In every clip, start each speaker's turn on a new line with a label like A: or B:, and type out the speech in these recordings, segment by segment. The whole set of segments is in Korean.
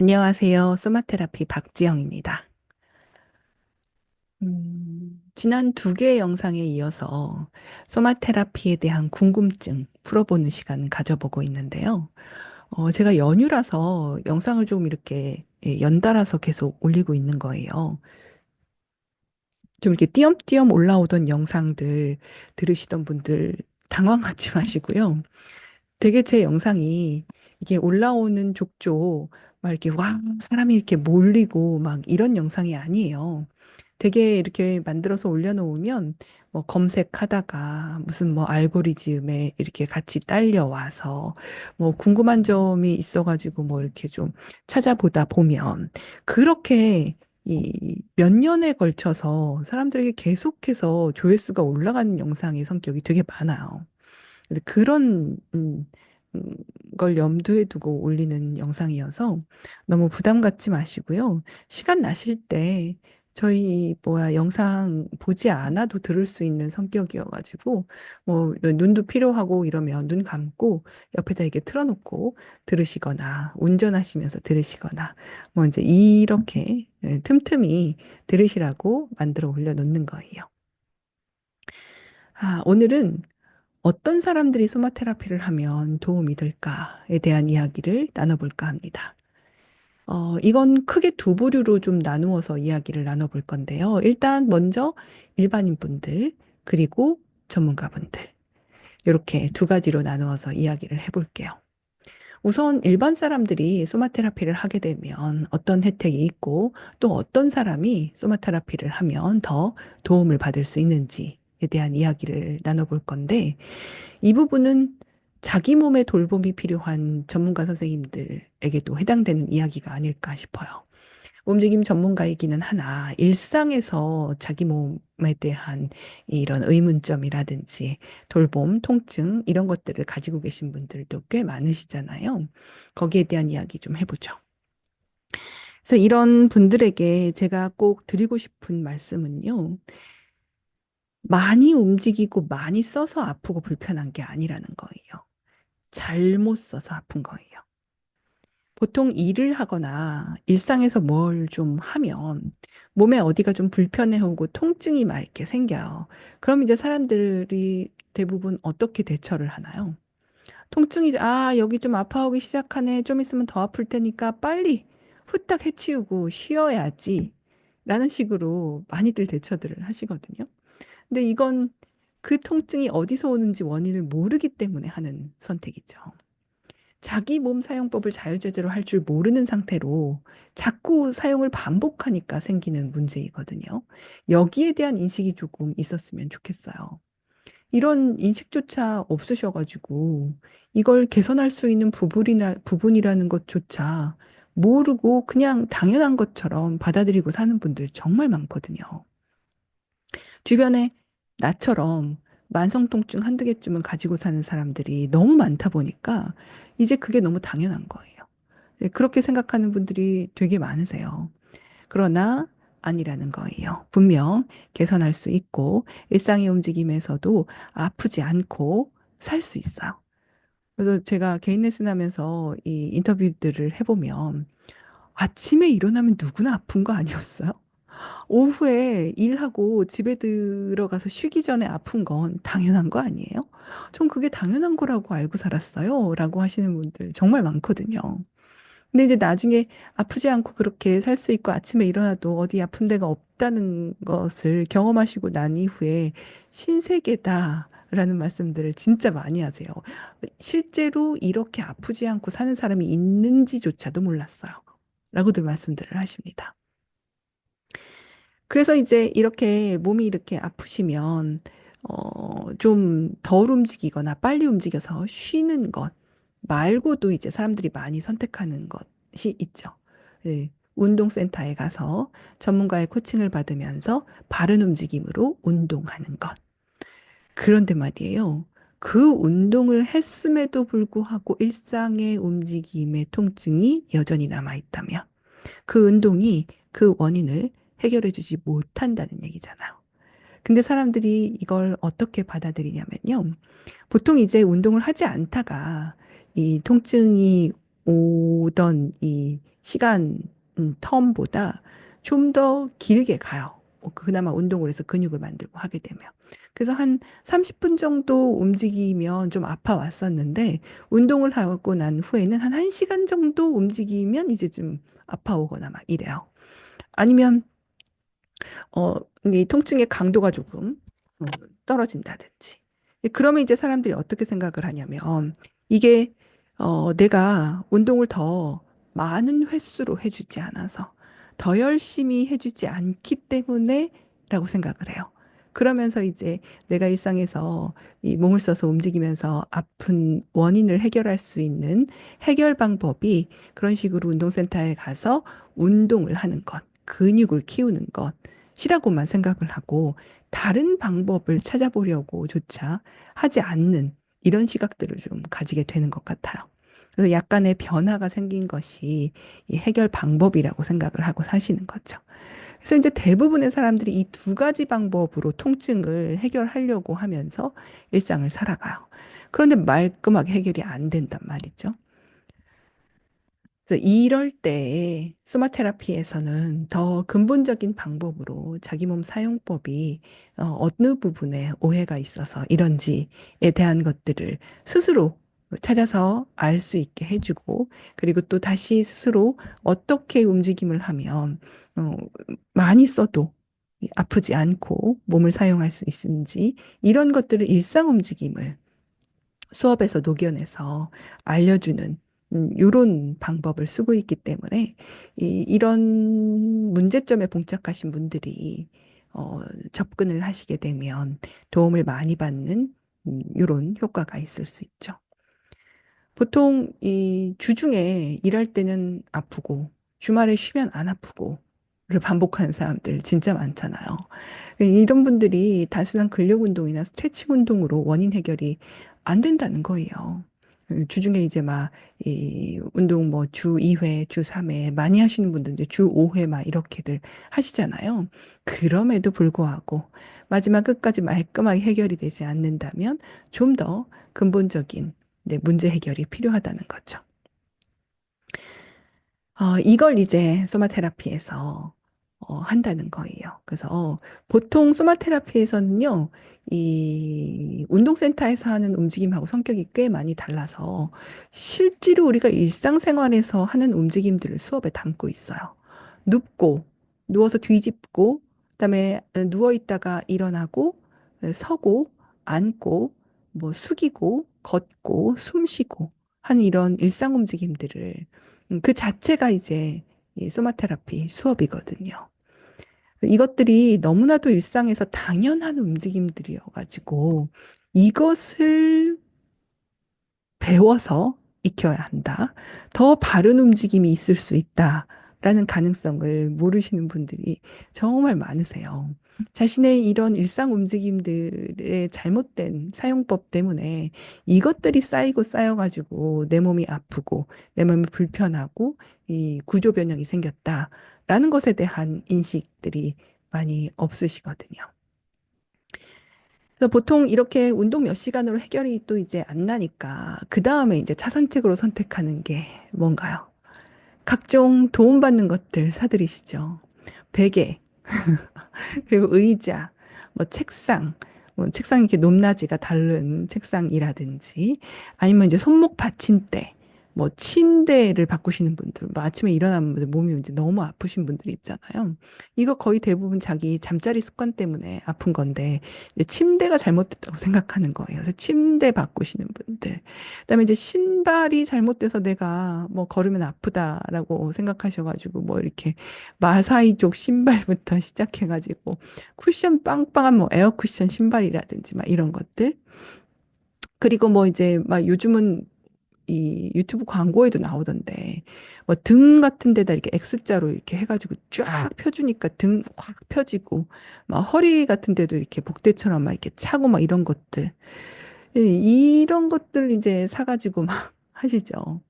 A: 안녕하세요. 소마테라피 박지영입니다. 음, 지난 두 개의 영상에 이어서 소마테라피에 대한 궁금증 풀어보는 시간 가져보고 있는데요. 어, 제가 연휴라서 영상을 좀 이렇게 예, 연달아서 계속 올리고 있는 거예요. 좀 이렇게 띄엄띄엄 올라오던 영상들 들으시던 분들 당황하지 마시고요. 되게 제 영상이 이게 올라오는 족족 막 이렇게 와 사람이 이렇게 몰리고 막 이런 영상이 아니에요. 되게 이렇게 만들어서 올려놓으면 뭐 검색하다가 무슨 뭐 알고리즘에 이렇게 같이 딸려와서 뭐 궁금한 점이 있어가지고 뭐 이렇게 좀 찾아보다 보면 그렇게 이 몇 년에 걸쳐서 사람들에게 계속해서 조회수가 올라가는 영상의 성격이 되게 많아요. 그런 음, 음, 걸 염두에 두고 올리는 영상이어서 너무 부담 갖지 마시고요. 시간 나실 때 저희 뭐야 영상 보지 않아도 들을 수 있는 성격이어가지고 뭐 눈도 필요하고 이러면 눈 감고 옆에다 이렇게 틀어놓고 들으시거나 운전하시면서 들으시거나 뭐 이제 이렇게 예, 틈틈이 들으시라고 만들어 올려놓는 거예요. 아, 오늘은 어떤 사람들이 소마 테라피를 하면 도움이 될까에 대한 이야기를 나눠볼까 합니다. 어, 이건 크게 두 부류로 좀 나누어서 이야기를 나눠볼 건데요. 일단 먼저 일반인 분들, 그리고 전문가 분들. 이렇게 두 가지로 나누어서 이야기를 해볼게요. 우선 일반 사람들이 소마 테라피를 하게 되면 어떤 혜택이 있고 또 어떤 사람이 소마 테라피를 하면 더 도움을 받을 수 있는지에 대한 이야기를 나눠볼 건데 이 부분은 자기 몸에 돌봄이 필요한 전문가 선생님들에게도 해당되는 이야기가 아닐까 싶어요. 움직임 전문가이기는 하나, 일상에서 자기 몸에 대한 이런 의문점이라든지 돌봄, 통증, 이런 것들을 가지고 계신 분들도 꽤 많으시잖아요. 거기에 대한 이야기 좀 해보죠. 그래서 이런 분들에게 제가 꼭 드리고 싶은 말씀은요. 많이 움직이고 많이 써서 아프고 불편한 게 아니라는 거예요. 잘못 써서 아픈 거예요. 보통 일을 하거나 일상에서 뭘 좀 하면 몸에 어디가 좀 불편해오고 통증이 막 이렇게 생겨요. 그럼 이제 사람들이 대부분 어떻게 대처를 하나요? 통증이, 아, 여기 좀 아파오기 시작하네. 좀 있으면 더 아플 테니까 빨리 후딱 해치우고 쉬어야지. 라는 식으로 많이들 대처들을 하시거든요. 근데 이건 그 통증이 어디서 오는지 원인을 모르기 때문에 하는 선택이죠. 자기 몸 사용법을 자유자재로 할 줄 모르는 상태로 자꾸 사용을 반복하니까 생기는 문제이거든요. 여기에 대한 인식이 조금 있었으면 좋겠어요. 이런 인식조차 없으셔가지고 이걸 개선할 수 있는 부분이나, 부분이라는 것조차 모르고 그냥 당연한 것처럼 받아들이고 사는 분들 정말 많거든요. 주변에 나처럼 만성 통증 한두 개쯤은 가지고 사는 사람들이 너무 많다 보니까 이제 그게 너무 당연한 거예요. 네, 그렇게 생각하는 분들이 되게 많으세요. 그러나 아니라는 거예요. 분명 개선할 수 있고 일상의 움직임에서도 아프지 않고 살 수 있어요. 그래서 제가 개인 레슨 하면서 이 인터뷰들을 해보면 아침에 일어나면 누구나 아픈 거 아니었어요? 오후에 일하고 집에 들어가서 쉬기 전에 아픈 건 당연한 거 아니에요? 전 그게 당연한 거라고 알고 살았어요. 라고 하시는 분들 정말 많거든요. 근데 이제 나중에 아프지 않고 그렇게 살 수 있고 아침에 일어나도 어디 아픈 데가 없다는 것을 경험하시고 난 이후에 신세계다. 라는 말씀들을 진짜 많이 하세요. 실제로 이렇게 아프지 않고 사는 사람이 있는지조차도 몰랐어요. 라고들 말씀들을 하십니다. 그래서 이제 이렇게 몸이 이렇게 아프시면 어, 좀 덜 움직이거나 빨리 움직여서 쉬는 것 말고도 이제 사람들이 많이 선택하는 것이 있죠. 예, 운동센터에 가서 전문가의 코칭을 받으면서 바른 움직임으로 운동하는 것. 그런데 말이에요. 그 운동을 했음에도 불구하고 일상의 움직임의 통증이 여전히 남아있다면 그 운동이 그 원인을 해결해 주지 못한다는 얘기잖아요. 근데 사람들이 이걸 어떻게 받아들이냐면요. 보통 이제 운동을 하지 않다가 이 통증이 오던 이 시간 음, 텀보다 좀 더 길게 가요. 어, 그나마 운동을 해서 근육을 만들고 하게 되면. 그래서 한 30분 정도 움직이면 좀 아파 왔었는데, 운동을 하고 난 후에는 한 1시간 정도 움직이면 이제 좀 아파 오거나 막 이래요. 아니면 어, 이 통증의 강도가 조금 어, 떨어진다든지. 그러면 이제 사람들이 어떻게 생각을 하냐면, 이게, 어, 내가 운동을 더 많은 횟수로 해주지 않아서, 더 열심히 해주지 않기 때문에, 라고 생각을 해요. 그러면서 이제 내가 일상에서 이 몸을 써서 움직이면서 아픈 원인을 해결할 수 있는 해결 방법이 그런 식으로 운동센터에 가서 운동을 하는 것, 근육을 키우는 것, 시라고만 생각을 하고 다른 방법을 찾아보려고 조차 하지 않는 이런 시각들을 좀 가지게 되는 것 같아요. 그래서 약간의 변화가 생긴 것이 이 해결 방법이라고 생각을 하고 사시는 거죠. 그래서 이제 대부분의 사람들이 이 두 가지 방법으로 통증을 해결하려고 하면서 일상을 살아가요. 그런데 말끔하게 해결이 안 된단 말이죠. 그래서 이럴 때 소마테라피에서는 더 근본적인 방법으로 자기 몸 사용법이 어, 어느 부분에 오해가 있어서 이런지에 대한 것들을 스스로 찾아서 알 수 있게 해주고 그리고 또 다시 스스로 어떻게 움직임을 하면 어, 많이 써도 아프지 않고 몸을 사용할 수 있는지 이런 것들을 일상 움직임을 수업에서 녹여내서 알려주는 음, 요런 방법을 쓰고 있기 때문에 이, 이런 문제점에 봉착하신 분들이 어, 접근을 하시게 되면 도움을 많이 받는 음, 요런 효과가 있을 수 있죠. 보통 이 주중에 일할 때는 아프고 주말에 쉬면 안 아프고 를 반복하는 사람들 진짜 많잖아요. 이런 분들이 단순한 근력 운동이나 스트레칭 운동으로 원인 해결이 안 된다는 거예요. 그 주중에 이제 막, 이, 운동 뭐 주 2회, 주 3회, 많이 하시는 분들 이제 주 5회 막 이렇게들 하시잖아요. 그럼에도 불구하고 마지막 끝까지 말끔하게 해결이 되지 않는다면 좀 더 근본적인 네, 문제 해결이 필요하다는 거죠. 어, 이걸 이제 소마테라피에서 어, 한다는 거예요. 그래서 어, 보통 소마테라피에서는요, 이 운동센터에서 하는 움직임하고 성격이 꽤 많이 달라서 실제로 우리가 일상생활에서 하는 움직임들을 수업에 담고 있어요. 눕고, 누워서 뒤집고, 그다음에 누워 있다가 일어나고, 서고, 앉고, 뭐 숙이고, 걷고, 숨 쉬고 하는 이런 일상 움직임들을 음, 그 자체가 이제 이 소마테라피 수업이거든요. 이것들이 너무나도 일상에서 당연한 움직임들이어가지고 이것을 배워서 익혀야 한다. 더 바른 움직임이 있을 수 있다. 라는 가능성을 모르시는 분들이 정말 많으세요. 자신의 이런 일상 움직임들의 잘못된 사용법 때문에 이것들이 쌓이고 쌓여가지고 내 몸이 아프고 내 몸이 불편하고 이 구조 변형이 생겼다라는 것에 대한 인식들이 많이 없으시거든요. 그래서 보통 이렇게 운동 몇 시간으로 해결이 또 이제 안 나니까 그 다음에 이제 차선책으로 선택하는 게 뭔가요? 각종 도움받는 것들 사들이시죠. 베개, 그리고 의자, 뭐 책상, 뭐 책상 이렇게 높낮이가 다른 책상이라든지 아니면 이제 손목 받침대, 뭐 침대를 바꾸시는 분들, 뭐 아침에 일어나면 몸이 이제 너무 아프신 분들이 있잖아요. 이거 거의 대부분 자기 잠자리 습관 때문에 아픈 건데 이제 침대가 잘못됐다고 생각하는 거예요. 그래서 침대 바꾸시는 분들. 그다음에 이제 신발이 잘못돼서 내가 뭐 걸으면 아프다라고 생각하셔가지고 뭐 이렇게 마사이 쪽 신발부터 시작해가지고 쿠션 빵빵한 뭐 에어 쿠션 신발이라든지 막 이런 것들. 그리고 뭐 이제 막 요즘은 이 유튜브 광고에도 나오던데 뭐 등 같은 데다 이렇게 X자로 이렇게 해가지고 쫙 펴주니까 등 확 펴지고 막 허리 같은 데도 이렇게 복대처럼 막 이렇게 차고 막 이런 것들 예, 이런 것들 이제 사가지고 막 하시죠.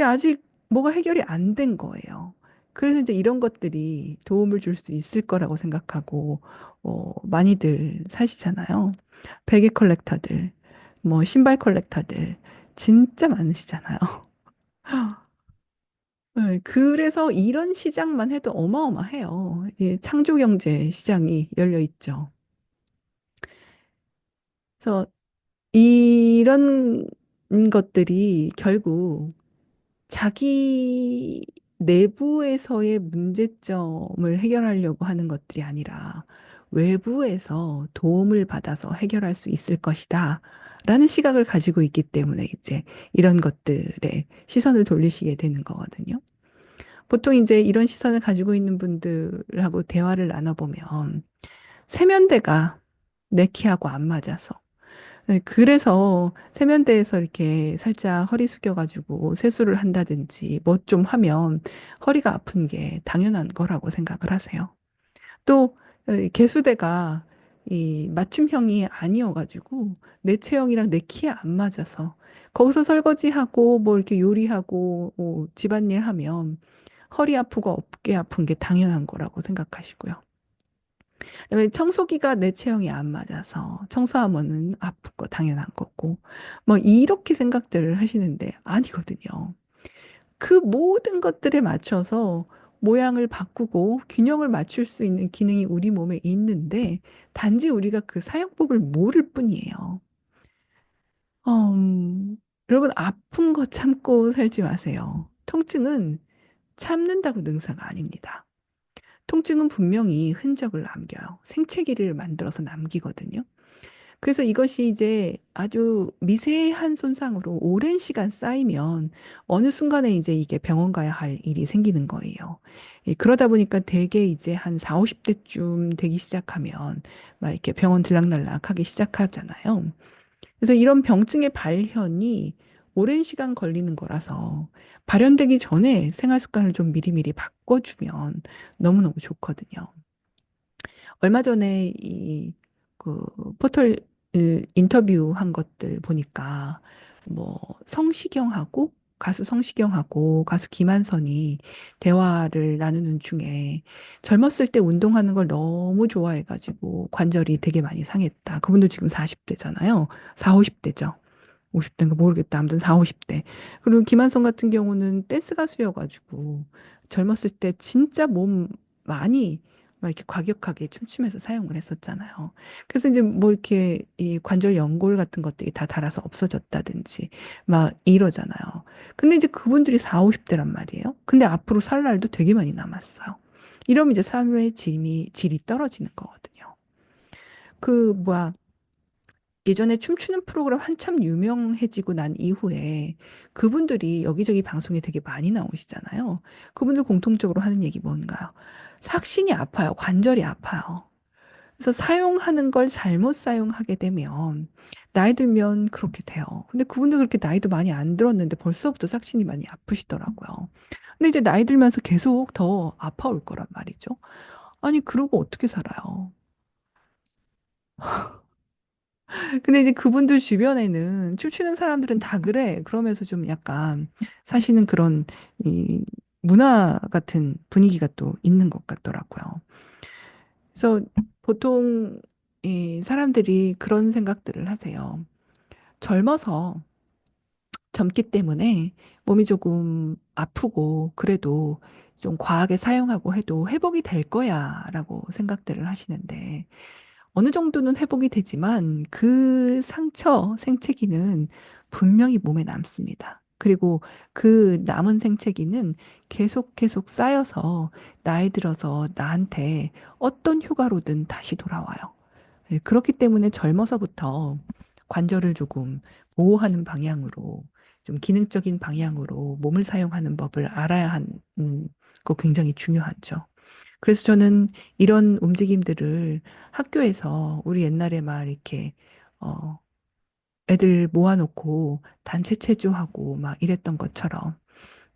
A: 아직 뭐가 해결이 안 된 거예요. 그래서 이제 이런 것들이 도움을 줄 수 있을 거라고 생각하고 어, 많이들 사시잖아요. 베개 컬렉터들, 뭐 신발 컬렉터들. 진짜 많으시잖아요. 어, 그래서 이런 시장만 해도 어마어마해요. 이 창조경제 시장이 열려 있죠. 그래서 이런 것들이 결국 자기 내부에서의 문제점을 해결하려고 하는 것들이 아니라 외부에서 도움을 받아서 해결할 수 있을 것이다. 라는 시각을 가지고 있기 때문에 이제 이런 것들에 시선을 돌리시게 되는 거거든요. 보통 이제 이런 시선을 가지고 있는 분들하고 대화를 나눠보면 세면대가 내 키하고 안 맞아서 네, 그래서 세면대에서 이렇게 살짝 허리 숙여가지고 세수를 한다든지 뭐 좀 하면 허리가 아픈 게 당연한 거라고 생각을 하세요. 또 어, 개수대가 이 맞춤형이 아니어가지고 내 체형이랑 내 키에 안 맞아서 거기서 설거지하고 뭐 이렇게 요리하고 뭐 집안일 하면 허리 아프고 어깨 아픈 게 당연한 거라고 생각하시고요. 그다음에 청소기가 내 체형에 안 맞아서 청소하면은 아픈 거 당연한 거고 뭐 이렇게 생각들을 하시는데 아니거든요. 그 모든 것들에 맞춰서 모양을 바꾸고 균형을 맞출 수 있는 기능이 우리 몸에 있는데 단지 우리가 그 사용법을 모를 뿐이에요. 음, 여러분 아픈 거 참고 살지 마세요. 통증은 참는다고 능사가 아닙니다. 통증은 분명히 흔적을 남겨요. 생채기를 만들어서 남기거든요. 그래서 이것이 이제 아주 미세한 손상으로 오랜 시간 쌓이면 어느 순간에 이제 이게 병원 가야 할 일이 생기는 거예요. 예, 그러다 보니까 대개 이제 한 4, 50대쯤 되기 시작하면 막 이렇게 병원 들락날락 하기 시작하잖아요. 그래서 이런 병증의 발현이 오랜 시간 걸리는 거라서 발현되기 전에 생활 습관을 좀 미리미리 바꿔주면 너무너무 좋거든요. 얼마 전에 이 그 포털 인터뷰한 것들 보니까 뭐 성시경하고 가수 성시경하고 가수 김한선이 대화를 나누는 중에 젊었을 때 운동하는 걸 너무 좋아해가지고 관절이 되게 많이 상했다. 그분도 지금 40대잖아요. 4, 50대죠. 50대인가 모르겠다. 아무튼 4, 50대. 그리고 김한선 같은 경우는 댄스 가수여가지고 젊었을 때 진짜 몸 많이 막 이렇게 과격하게 춤추면서 사용을 했었잖아요. 그래서 이제 뭐 이렇게 이 관절 연골 같은 것들이 다 닳아서 없어졌다든지 막 이러잖아요. 근데 이제 그분들이 4, 50대란 말이에요. 근데 앞으로 살 날도 되게 많이 남았어요. 이러면 이제 삶의 질이, 질이 떨어지는 거거든요. 그, 뭐야, 예전에 춤추는 프로그램 한참 유명해지고 난 이후에 그분들이 여기저기 방송에 되게 많이 나오시잖아요. 그분들 공통적으로 하는 얘기 뭔가요? 삭신이 아파요. 관절이 아파요. 그래서 사용하는 걸 잘못 사용하게 되면 나이 들면 그렇게 돼요. 근데 그분들 그렇게 나이도 많이 안 들었는데 벌써부터 삭신이 많이 아프시더라고요. 근데 이제 나이 들면서 계속 더 아파올 거란 말이죠. 아니, 그러고 어떻게 살아요? 근데 이제 그분들 주변에는 춤추는 사람들은 다 그래. 그러면서 좀 약간 사시는 그런 이 문화 같은 분위기가 또 있는 것 같더라고요. 그래서 보통 이 사람들이 그런 생각들을 하세요. 젊어서 젊기 때문에 몸이 조금 아프고 그래도 좀 과하게 사용하고 해도 회복이 될 거야라고 생각들을 하시는데 어느 정도는 회복이 되지만 그 상처, 생채기는 분명히 몸에 남습니다. 그리고 그 남은 생채기는 계속 계속 쌓여서 나이 들어서 나한테 어떤 효과로든 다시 돌아와요. 예, 그렇기 때문에 젊어서부터 관절을 조금 보호하는 방향으로 좀 기능적인 방향으로 몸을 사용하는 법을 알아야 하는 거 굉장히 중요하죠. 그래서 저는 이런 움직임들을 학교에서 우리 옛날에 막 이렇게 어 애들 모아놓고 단체 체조하고 막 이랬던 것처럼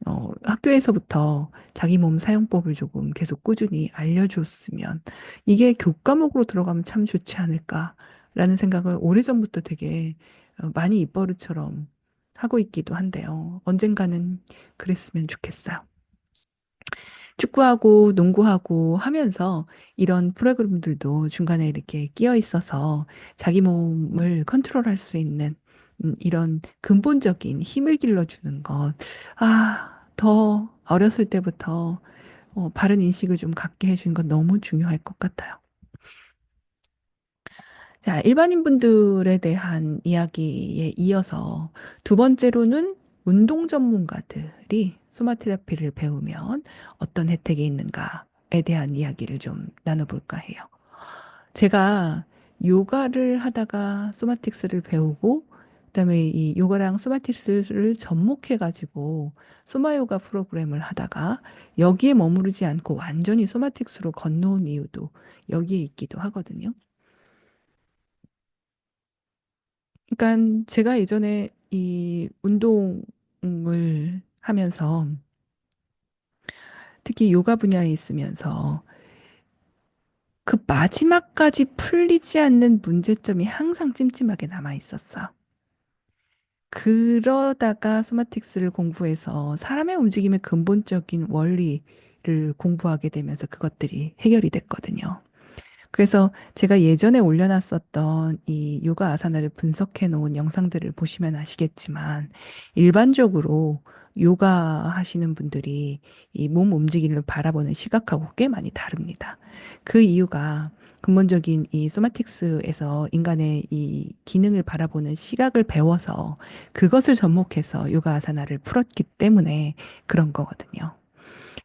A: 어 학교에서부터 자기 몸 사용법을 조금 계속 꾸준히 알려줬으면 이게 교과목으로 들어가면 참 좋지 않을까라는 생각을 오래전부터 되게 어, 많이 입버릇처럼 하고 있기도 한데요. 언젠가는 그랬으면 좋겠어요. 축구하고 농구하고 하면서 이런 프로그램들도 중간에 이렇게 끼어 있어서 자기 몸을 컨트롤할 수 있는 음, 이런 근본적인 힘을 길러주는 것. 아, 더 어렸을 때부터 어, 바른 인식을 좀 갖게 해 주는 건 너무 중요할 것 같아요. 자, 일반인 분들에 대한 이야기에 이어서 두 번째로는 운동 전문가들이 소마 테라피를 배우면 어떤 혜택이 있는가에 대한 이야기를 좀 나눠볼까 해요. 제가 요가를 하다가 소마틱스를 배우고 그다음에 이 요가랑 소마틱스를 접목해 가지고 소마요가 프로그램을 하다가 여기에 머무르지 않고 완전히 소마틱스로 건너온 이유도 여기에 있기도 하거든요. 그러니까 제가 예전에 이 운동을 하면서 특히 요가 분야에 있으면서 그 마지막까지 풀리지 않는 문제점이 항상 찜찜하게 남아 있었어. 그러다가 소마틱스를 공부해서 사람의 움직임의 근본적인 원리를 공부하게 되면서 그것들이 해결이 됐거든요. 그래서 제가 예전에 올려놨었던 이 요가 아사나를 분석해 놓은 영상들을 보시면 아시겠지만 일반적으로 요가 하시는 분들이 이 몸 움직임을 바라보는 시각하고 꽤 많이 다릅니다. 그 이유가 근본적인 이 소마틱스에서 인간의 이 기능을 바라보는 시각을 배워서 그것을 접목해서 요가 아사나를 풀었기 때문에 그런 거거든요.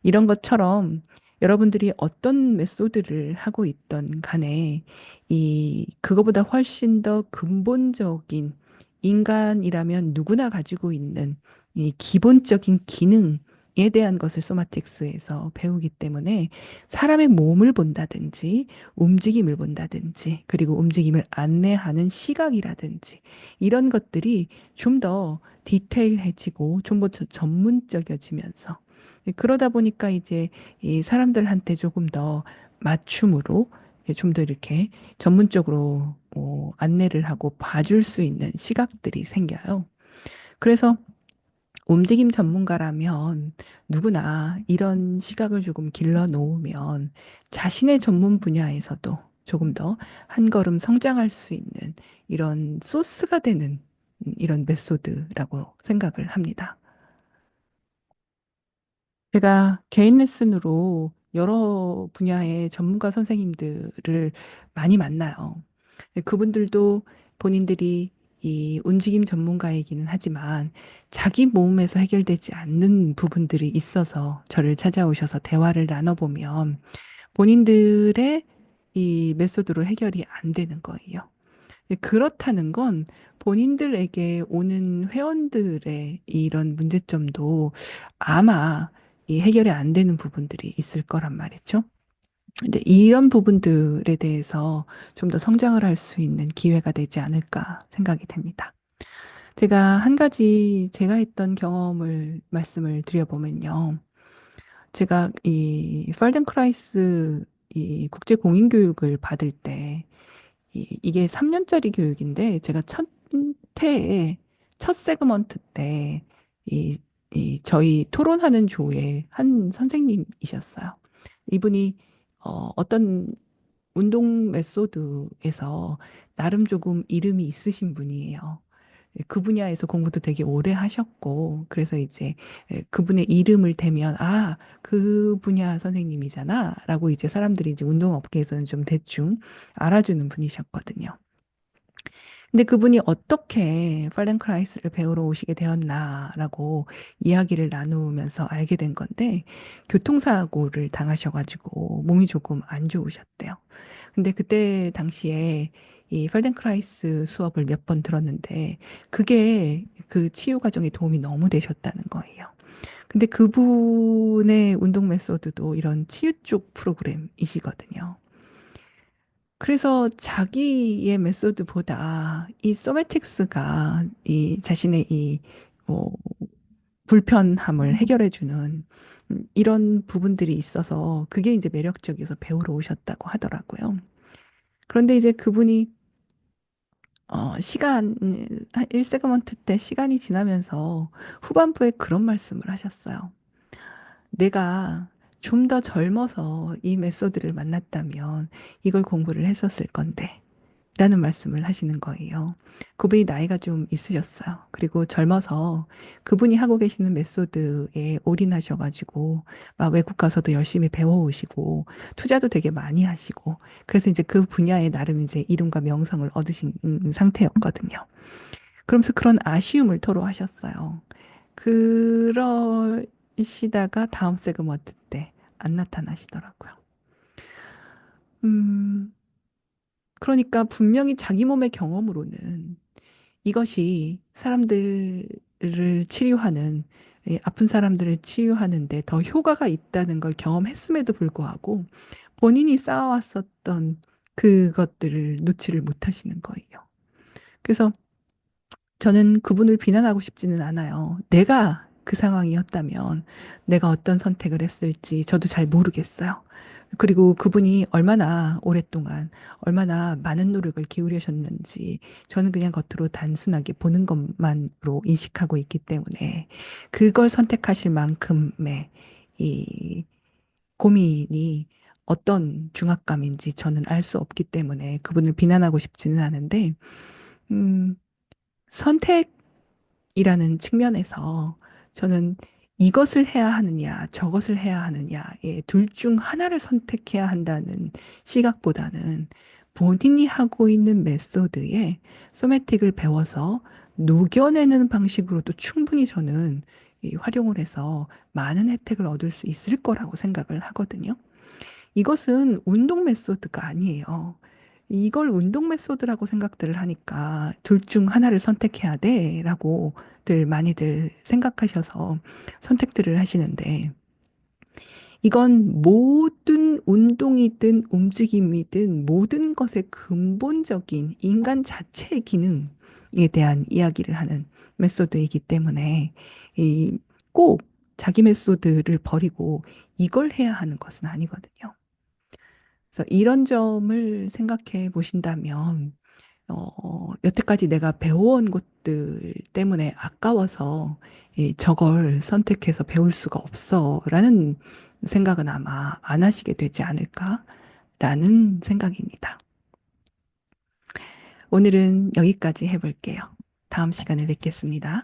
A: 이런 것처럼 여러분들이 어떤 메소드를 하고 있던 간에 이 그거보다 훨씬 더 근본적인 인간이라면 누구나 가지고 있는 이 기본적인 기능 에 대한 것을 소마틱스에서 배우기 때문에 사람의 몸을 본다든지 움직임을 본다든지 그리고 움직임을 안내하는 시각이라든지 이런 것들이 좀 더 디테일해지고 좀 더 전문적이어지면서 그러다 보니까 이제 이 사람들한테 조금 더 맞춤으로 좀 더 이렇게 전문적으로 어, 안내를 하고 봐줄 수 있는 시각들이 생겨요. 그래서 움직임 전문가라면 누구나 이런 시각을 조금 길러 놓으면 자신의 전문 분야에서도 조금 더 한 걸음 성장할 수 있는 이런 소스가 되는 이런 메소드라고 생각을 합니다. 제가 개인 레슨으로 여러 분야의 전문가 선생님들을 많이 만나요. 그분들도 본인들이 이 움직임 전문가이기는 하지만 자기 몸에서 해결되지 않는 부분들이 있어서 저를 찾아오셔서 대화를 나눠보면 본인들의 이 메소드로 해결이 안 되는 거예요. 그렇다는 건 본인들에게 오는 회원들의 이런 문제점도 아마 이 해결이 안 되는 부분들이 있을 거란 말이죠. 근데 이런 부분들에 대해서 좀 더 성장을 할 수 있는 기회가 되지 않을까 생각이 됩니다. 제가 한 가지 제가 했던 경험을 말씀을 드려보면요. 제가 이 펄덴크라이스 이 국제 공인 교육을 받을 때 이, 이게 3년짜리 교육인데 제가 첫 태에 첫 세그먼트 때 이, 이 저희 토론하는 조의 한 선생님이셨어요. 이분이 어, 어떤 운동 메소드에서 나름 조금 이름이 있으신 분이에요. 예, 그 분야에서 공부도 되게 오래 하셨고, 그래서 이제 예, 그분의 이름을 대면, 아, 그 분야 선생님이잖아. 라고 이제 사람들이 이제 운동업계에서는 좀 대충 알아주는 분이셨거든요. 근데 그분이 어떻게 팔렌크라이스를 배우러 오시게 되었나라고 이야기를 나누면서 알게 된 건데 교통사고를 당하셔가지고 몸이 조금 안 좋으셨대요. 근데 그때 당시에 이 펠덴크라이스 수업을 몇 번 들었는데 그게 그 치유 과정에 도움이 너무 되셨다는 거예요. 근데 그분의 운동 메소드도 이런 치유 쪽 프로그램이시거든요. 그래서 자기의 메소드보다 이 소매틱스가 이 자신의 이 어, 불편함을 해결해 주는 음, 이런 부분들이 있어서 그게 이제 매력적이어서 배우러 오셨다고 하더라고요. 그런데 이제 그분이 어, 시간, 1세그먼트 때 시간이 지나면서 후반부에 그런 말씀을 하셨어요. 내가 좀 더 젊어서 이 메소드를 만났다면 이걸 공부를 했었을 건데 라는 말씀을 하시는 거예요. 그분이 나이가 좀 있으셨어요. 그리고 젊어서 그분이 하고 계시는 메소드에 올인하셔가지고, 막 외국 가서도 열심히 배워오시고, 투자도 되게 많이 하시고, 그래서 이제 그 분야에 나름 이제 이름과 명성을 얻으신 상태였거든요. 그러면서 그런 아쉬움을 토로하셨어요. 그러시다가 다음 세그먼트 때 안 나타나시더라고요. 음, 그러니까 분명히 자기 몸의 경험으로는 이것이 사람들을 치료하는, 예, 아픈 사람들을 치유하는데 더 효과가 있다는 걸 경험했음에도 불구하고 본인이 쌓아왔었던 그것들을 놓지를 못하시는 거예요. 그래서 저는 그분을 비난하고 싶지는 않아요. 내가 그 상황이었다면 내가 어떤 선택을 했을지 저도 잘 모르겠어요. 그리고 그분이 얼마나 오랫동안 얼마나 많은 노력을 기울이셨는지 저는 그냥 겉으로 단순하게 보는 것만으로 인식하고 있기 때문에 그걸 선택하실 만큼의 이 고민이 어떤 중압감인지 저는 알 수 없기 때문에 그분을 비난하고 싶지는 않은데, 음, 선택이라는 측면에서 저는 이것을 해야 하느냐, 저것을 해야 하느냐의 둘 중 하나를 선택해야 한다는 시각보다는 본인이 하고 있는 메소드에 소매틱을 배워서 녹여내는 방식으로도 충분히 저는 이 활용을 해서 많은 혜택을 얻을 수 있을 거라고 생각을 하거든요. 이것은 운동 메소드가 아니에요. 이걸 운동 메소드라고 생각들을 하니까 둘 중 하나를 선택해야 돼라고들 많이들 생각하셔서 선택들을 하시는데 이건 모든 운동이든 움직임이든 모든 것의 근본적인 인간 자체의 기능에 대한 이야기를 하는 메소드이기 때문에 이 꼭 자기 메소드를 버리고 이걸 해야 하는 것은 아니거든요. 그래서 이런 점을 생각해 보신다면, 어, 여태까지 내가 배워온 것들 때문에 아까워서 이 저걸 선택해서 배울 수가 없어 라는 생각은 아마 안 하시게 되지 않을까라는 생각입니다. 오늘은 여기까지 해볼게요. 다음 시간에 뵙겠습니다.